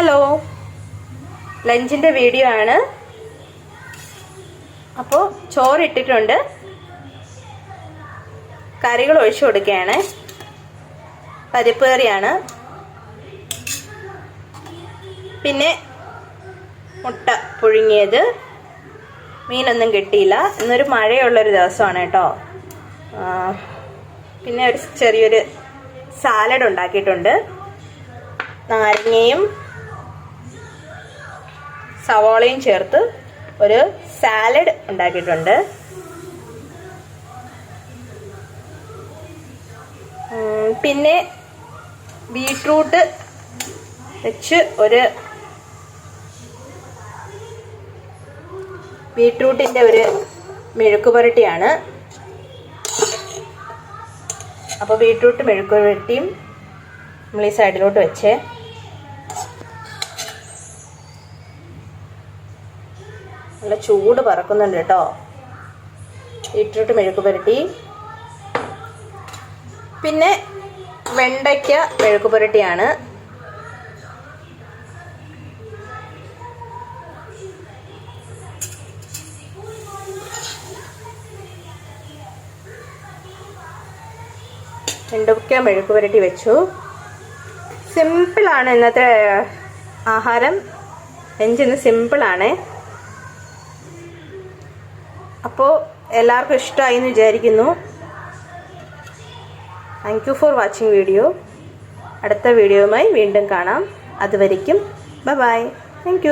Hello. ലഞ്ചിന്റെ video ആണ്. അപ്പോൾ ചോറ് ഇട്ടിട്ടുണ്ട് കറികൾ ഒഴിച്ചു കൊടുക്കുകയാണ്. പരിപ്പ് കറിയാണ്. പിന്നെ മുട്ട പുഴുങ്ങിയത്. മീനൊന്നും കിട്ടിയില്ല. ഇന്നൊരു മഴയുള്ളൊരു ദിവസമാണ് കേട്ടോ. പിന്നെ ഒരു ചെറിയൊരു സാലഡ് ഉണ്ടാക്കിയിട്ടുണ്ട്. നാരങ്ങയും സവാളയും ചേർത്ത് ഒരു സാലഡ് ഉണ്ടാക്കിയിട്ടുണ്ട്. പിന്നെ ബീട്രൂട്ട് വെച്ച് ഒരു ബീട്രൂട്ടിന്റെ ഒരു മെഴുക്ക് പുരട്ടിയാണ് അപ്പോൾ ബീട്രൂട്ട് മെഴുക്ക് പുരട്ടിയും നമ്മൾ ഈ സൈഡിലോട്ട് വെച്ചേ. നല്ല ചൂട് പറക്കുന്നുണ്ട് കേട്ടോ. ഇട്ടിട്ട് മെഴുക്ക് പുരട്ടി. പിന്നെ വെണ്ടയ്ക്ക മെഴുക്ക് പുരട്ടിയാണ്. വെണ്ടയ്ക്ക മെഴുക്ക് പുരട്ടി വെച്ചു. സിമ്പിളാണ് ഇന്നത്തെ ആഹാരം. എഞ്ചിന്ന് സിമ്പിളാണ്. അപ്പോൾ എല്ലാവർക്കും ഇഷ്ടമായി എന്ന് വിചാരിക്കുന്നു. Thank you for watching video അടുത്ത വീഡിയോയുമായി വീണ്ടും കാണാം. അതുവരയ്ക്കും ബൈ ബൈ താങ്ക്